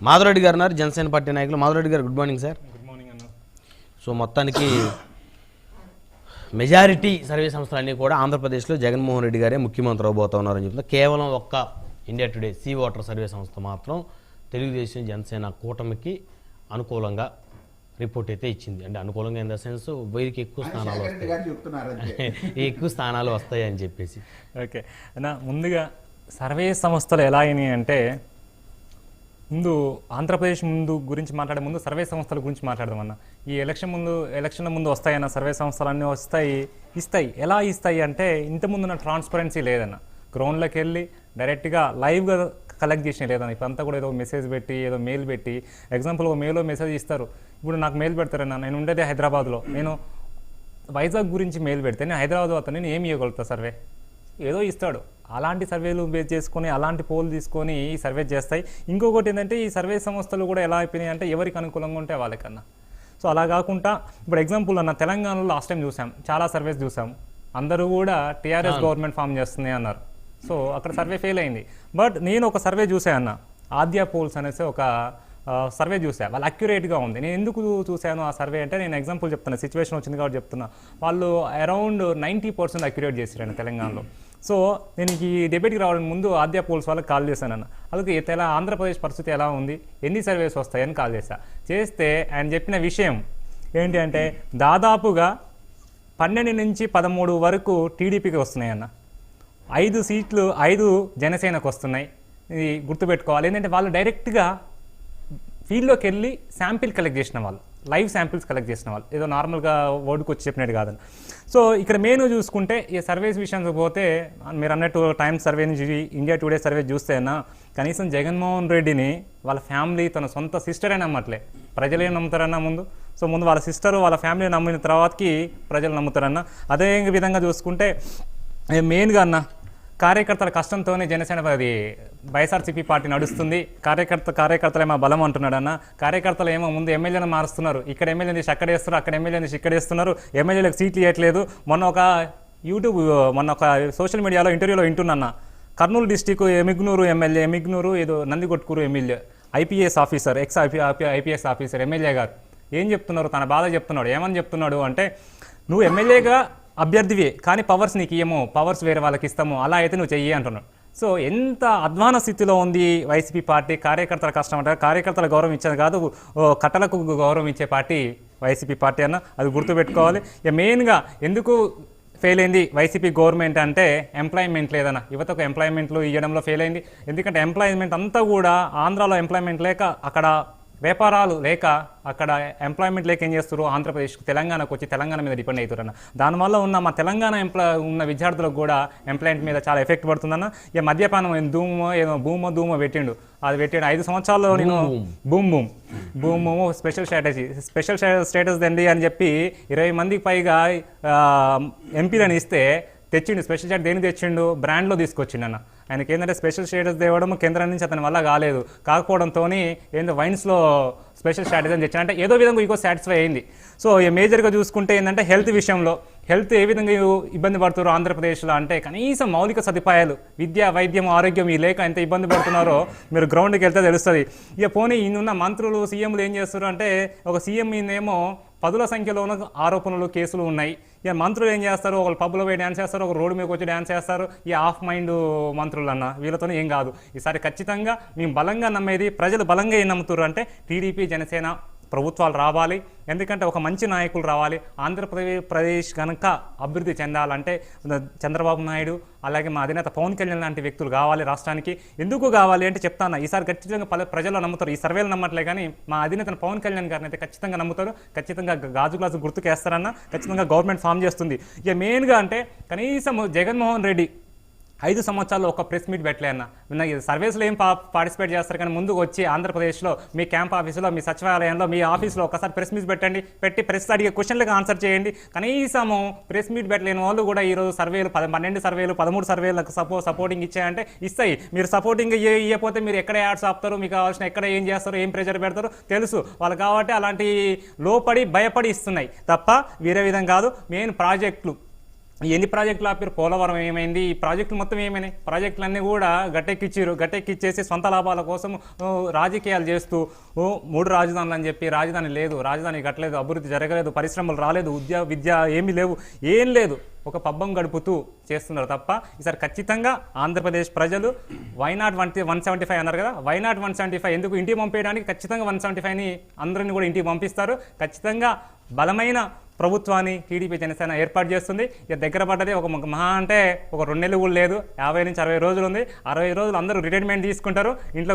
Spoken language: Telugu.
మాధవరెడ్డి గారు ఉన్నారు జనసేన పార్టీ నాయకులు. మాధవరెడ్డి గారు good morning sir good morning అన్న. సో మొత్తానికి మెజారిటీ సర్వే సంస్థలన్నీ కూడా ఆంధ్రప్రదేశ్లో జగన్మోహన్ రెడ్డి గారే ముఖ్యమంత్రి అవబోతా ఉన్నారని చెప్తున్నారు కేవలం ఒక్క India Today C voter survey సంస్థ మాత్రం తెలుగుదేశం జనసేన కూటమికి అనుకూలంగా రిపోర్ట్ అయితే ఇచ్చింది. అంటే అనుకూలంగా ఇన్ ద సెన్స్ వీరికి ఎక్కువ స్థానాలు అంతే. ఎక్కువ స్థానాలు వస్తాయి అని చెప్పేసి. ఓకే. అన్న ముందుగా సర్వే సంస్థలు ఎలా అయినాయి అంటే ముందు ఆంధ్రప్రదేశ్ ముందు గురించి మాట్లాడే ముందు సర్వే సంస్థల గురించి మాట్లాడదాం అన్న. ఈ ఎలక్షన్ ముందు ఎలక్షన్ల ముందు వస్తాయన్న సర్వే సంస్థలు అన్నీ వస్తాయి ఇస్తాయి. ఎలా ఇస్తాయి అంటే ఇంతకుముందున్న ట్రాన్స్పరెన్సీ లేదన్న. గ్రౌండ్లోకి వెళ్ళి డైరెక్ట్గా లైవ్గా కలెక్ట్ చేసిన లేదన్న. ఇప్పుడంతా కూడా ఏదో మెసేజ్ పెట్టి ఏదో మెయిల్ పెట్టి ఎగ్జాంపుల్ ఒక మెయిల్లో మెసేజ్ ఇస్తారు. ఇప్పుడు నాకు మెయిల్ పెడతారన్న. నేను ఉండేది హైదరాబాద్లో. నేను వైజాగ్ గురించి మెయిల్ పెడితే నేను హైదరాబాద్ అతను నేను ఏమి ఇవ్వగలుగుతా సర్వే? ఏదో ఇస్తాడు. అలాంటి సర్వేలు బేస్ చేసుకొని అలాంటి పోల్ తీసుకొని ఈ సర్వే చేస్తాయి. ఇంకొకటి ఏంటంటే ఈ సర్వే సంస్థలు కూడా ఎలా అయిపోయినాయి అంటే ఎవరికి అనుకూలంగా ఉంటే వాళ్ళకన్నా. సో అలా కాకుండా ఇప్పుడు ఎగ్జాంపుల్ అన్న తెలంగాణలో లాస్ట్ టైం చూసాం. చాలా సర్వేస్ చూసాం. అందరూ కూడా టీఆర్ఎస్ గవర్నమెంట్ ఫామ్ చేస్తుంది అన్నారు. సో అక్కడ సర్వే ఫెయిల్ అయింది. బట్ నేను ఒక సర్వే చూసా అన్న. ఆద్య పోల్స్ అనేసి ఒక సర్వే చూసా. వాళ్ళు అక్యురేట్గా ఉంది. నేను ఎందుకు చూశాను ఆ సర్వే అంటే నేను ఎగ్జాంపుల్ చెప్తున్నా. సిచ్యువేషన్ వచ్చింది కాబట్టి చెప్తున్నా. వాళ్ళు అరౌండ్ నైంటీ పర్సెంట్ అక్యురేట్ చేశారు తెలంగాణలో. సో నేను ఈ డిబేట్కి రావడానికి ముందు ఆద్య పోల్స్ వాళ్ళకి కాల్ చేశాను అన్న. అలాగే తెల ఆంధ్రప్రదేశ్ పరిస్థితి ఎలా ఉంది? ఎన్ని సర్వేస్ వస్తాయని కాల్ చేశా. చేస్తే ఆయన చెప్పిన విషయం ఏంటి అంటే దాదాపుగా పన్నెండు నుంచి పదమూడు వరకు టీడీపీకి వస్తున్నాయన్న ఐదు సీట్లు ఐదు జనసేనకు వస్తున్నాయి. ఇది గుర్తుపెట్టుకోవాలి. ఏంటంటే వాళ్ళు డైరెక్ట్గా ఫీల్డ్లోకి వెళ్ళి శాంపిల్ కలెక్ట్ చేసిన వాళ్ళు. లైవ్ శాంపిల్స్ కలెక్ట్ చేసిన వాళ్ళు. ఏదో నార్మల్గా వర్డ్కి వచ్చి చెప్పినట్టు కాదని. సో ఇక్కడ మెయిన్ చూసుకుంటే ఈ సర్వేస్ విషయానికి పోతే మీరు అన్నట్టు టైమ్స్ సర్వే నుంచి ఇండియా టుడే సర్వే చూస్తేనా కనీసం జగన్మోహన్ రెడ్డిని వాళ్ళ ఫ్యామిలీ తన సొంత సిస్టరే నమ్మట్లే. ప్రజలే నమ్ముతారన్న ముందు. సో ముందు వాళ్ళ సిస్టర్ వాళ్ళ ఫ్యామిలీ నమ్మిన తర్వాతకి ప్రజలు నమ్ముతారన్న. అదే విధంగా చూసుకుంటే మెయిన్గా అన్న కార్యకర్తల కష్టంతోనే జనసేన అది వైఎస్ఆర్సీపీ పార్టీ నడుస్తుంది. కార్యకర్త కార్యకర్తలు ఏమో బలం అంటున్నాడు అన్న. కార్యకర్తలు ఏమో ముందు ఎమ్మెల్యేలను మారుస్తున్నారు. ఇక్కడ ఎమ్మెల్యే నుంచి అక్కడ వేస్తున్నారు అక్కడ ఎమ్మెల్యే నుంచి ఇక్కడ వేస్తున్నారు. ఎమ్మెల్యేలకు సీట్లు ఇవ్వట్లేదు. మొన్న ఒక యూట్యూబ్ మొన్న ఒక సోషల్ మీడియాలో ఇంటర్వ్యూలో వింటున్నా కర్నూలు డిస్టిక్ ఎమిగ్నూరు ఎమ్మెల్యే ఎమిగ్నూరు ఏదో Nandikotkur MLA IPS officer ex IPS officer MLA గారు. ఏం చెప్తున్నారు? తన బాధ చెప్తున్నాడు. ఏమని చెప్తున్నాడు అంటే నువ్వు ఎమ్మెల్యేగా అభ్యర్థివే కానీ పవర్స్ నీకు ఇయ్యము పవర్స్ వేరే వాళ్ళకి ఇస్తాము అలా అయితే నువ్వు చెయ్యి అంటున్నాడు. సో ఎంత అధ్వాన స్థితిలో ఉంది వైసీపీ పార్టీ కార్యకర్తల కష్టం అంటే కార్యకర్తల గౌరవం ఇచ్చేది కాదు ఓ కట్టలకు గౌరవం ఇచ్చే పార్టీ వైసీపీ పార్టీ అన్న అది గుర్తుపెట్టుకోవాలి. ఇక మెయిన్గా ఎందుకు ఫెయిల్ అయింది వైసీపీ గవర్నమెంట్ అంటే ఎంప్లాయ్మెంట్ లేదన్న. యువతకు ఎంప్లాయ్మెంట్లు ఇవ్వడంలో ఫెయిల్ అయింది. ఎందుకంటే ఎంప్లాయ్మెంట్ అంతా కూడా ఆంధ్రాలో ఎంప్లాయ్మెంట్ లేక అక్కడ వ్యాపారాలు లేక అక్కడ ఎంప్లాయ్మెంట్ లేక ఏం చేస్తారు ఆంధ్రప్రదేశ్ తెలంగాణకు వచ్చి తెలంగాణ మీద డిపెండ్ అవుతారన్న దానివల్ల ఉన్న మా తెలంగాణ ఎంప్లా ఉన్న విద్యార్థులకు కూడా ఎంప్లాయ్మెంట్ మీద చాలా ఎఫెక్ట్ పడుతుందన్న. ఇక మద్యపానం ఏం ధూమో ఏదో భూమో ధూమో పెట్టిండు. అది పెట్టాడు. ఐదు సంవత్సరాల్లో నేను boom boom boom boom special strategy special status దండి అని చెప్పి ఇరవై మందికి పైగా ఎంపీలను ఇస్తే తెచ్చిండు. స్పెషల్ స్టేట్ దేని తెచ్చిండు? బ్రాండ్లో తీసుకొచ్చిండు అన్న ఆయనకి ఏంటంటే స్పెషల్ స్టేటస్ తేవడం కేంద్రం నుంచి అతని వల్ల కాలేదు. కాకపోవడంతో ఏంటంటే వైన్స్లో స్పెషల్ స్టాటస్ అని తెచ్చిన అంటే ఏదో విధంగా ఇంకో సాటిస్ఫై అయింది. సో మేజర్గా చూసుకుంటే ఏంటంటే హెల్త్ విషయంలో హెల్త్ ఏ విధంగా ఇబ్బంది పడుతున్నారు ఆంధ్రప్రదేశ్లో అంటే కనీసం మౌలిక సదుపాయాలు విద్య వైద్యం ఆరోగ్యం ఈ లేక ఎంత ఇబ్బంది పడుతున్నారో మీరు గ్రౌండ్కి వెళ్తే తెలుస్తుంది. ఇక పోనీ ఇన్నున్న మంత్రులు సీఎంలు ఏం చేస్తారు అంటే ఒక సీఎం ఏమో పదుల సంఖ్యలోనూ ఆరోపణలు కేసులు ఉన్నాయి. ఇక మంత్రులు ఏం చేస్తారు? ఒకళ్ళు పబ్లో పోయి డ్యాన్స్ చేస్తారు ఒక రోడ్డు మీదకి వచ్చి డ్యాన్స్ చేస్తారు. ఈ ఆఫ్ మైండ్ మంత్రులు అన్న వీళ్ళతో ఏం కాదు. ఈసారి ఖచ్చితంగా మేము బలంగా నమ్మేది ప్రజలు బలంగా ఏం నమ్ముతారు అంటే టీడీపీ జనసేన ప్రభుత్వాలు రావాలి. ఎందుకంటే ఒక మంచి నాయకులు రావాలి. ఆంధ్రప్రదేశ్ ప్రదేశ్ కనుక అభివృద్ధి చెందాలంటే చంద్రబాబు నాయుడు అలాగే మా అధినేత పవన్ కళ్యాణ్ లాంటి వ్యక్తులు కావాలి రాష్ట్రానికి. ఎందుకు కావాలి అంటే చెప్తాను? ఈసారి ఖచ్చితంగా పలు ప్రజలు నమ్ముతారు. ఈ సర్వేలు నమ్మట్లే కానీ మా అధినేతను పవన్ కళ్యాణ్ గారిని అయితే ఖచ్చితంగా నమ్ముతారు. ఖచ్చితంగా గాజు గ్లాసు గుర్తుకేస్తారన్న ఖచ్చితంగా గవర్నమెంట్ ఫామ్ చేస్తుంది. ఇక మెయిన్గా అంటే కనీసం జగన్మోహన్ రెడ్డి ఐదు సంవత్సరాలు ఒక ప్రెస్ మీట్ పెట్టలే అన్న. నిన్న సర్వీస్లో ఏం పా పార్టిసిపేట్ చేస్తారు కానీ ముందుకు వచ్చి ఆంధ్రప్రదేశ్లో మీ క్యాంప్ ఆఫీసులో మీ సచివాలయంలో మీ ఆఫీస్లో ఒకసారి ప్రెస్ మీట్ పెట్టండి. పెట్టి ప్రెస్ అడిగే క్వశ్చన్లకు ఆన్సర్ చేయండి. కనీసము ప్రెస్ మీట్ పెట్టలేని వాళ్ళు కూడా ఈరోజు సర్వేలు పద పన్నెండు సర్వేలు పదమూడు సర్వేలకు సపో సపోర్టింగ్ ఇచ్చాయంటే ఇస్తాయి. మీరు సపోర్టింగ్ ఇవ్వకపోతే మీరు ఎక్కడ యాడ్స్ ఆపుతారు? మీకు కావాల్సిన ఎక్కడ ఏం చేస్తారు ఏం ప్రెజర్ పెడతారు తెలుసు. వాళ్ళు కాబట్టి అలాంటి లోపడి భయపడి ఇస్తున్నాయి. తప్ప వేరే విధంగా కాదు. మెయిన్ ప్రాజెక్టులు ఎన్ని ప్రాజెక్టులు ఆపారు? పోలవరం ఏమైంది? ఈ ప్రాజెక్టులు మొత్తం ఏమైనాయి? ప్రాజెక్టులన్నీ కూడా గట్టెక్కిచ్చారు గట్టెక్కిచ్చేసి సొంత లాభాల కోసం రాజకీయాలు చేస్తూ మూడు రాజధానులు అని చెప్పి రాజధాని లేదు రాజధాని కట్టలేదు అభివృద్ధి జరగలేదు పరిశ్రమలు రాలేదు ఉద్యోగ విద్య ఏమీ లేవు ఏం లేదు ఒక పబ్బం గడుపుతూ చేస్తున్నారు తప్ప ఈసారి ఖచ్చితంగా ఆంధ్రప్రదేశ్ ప్రజలు why not one one seventy five అన్నారు కదా వైనాట్ వన్ సెవెంటీ ఫైవ్ ఎందుకు ఇంటికి పంపేయడానికి ఖచ్చితంగా వన్ సెవెంటీ ఫైవ్ని అందరిని కూడా ఇంటికి పంపిస్తారు. ఖచ్చితంగా బలమైన ప్రభుత్వాన్ని టీడీపీ జనసేన ఏర్పాటు చేస్తుంది. ఇక దగ్గర పడ్డది ఒక మహా అంటే ఒక రెండు నెలలు కూడా లేదు. యాభై నుంచి అరవై రోజులు ఉంది. అరవై రోజులు అందరూ రిటైర్మెంట్ తీసుకుంటారు. ఇంట్లో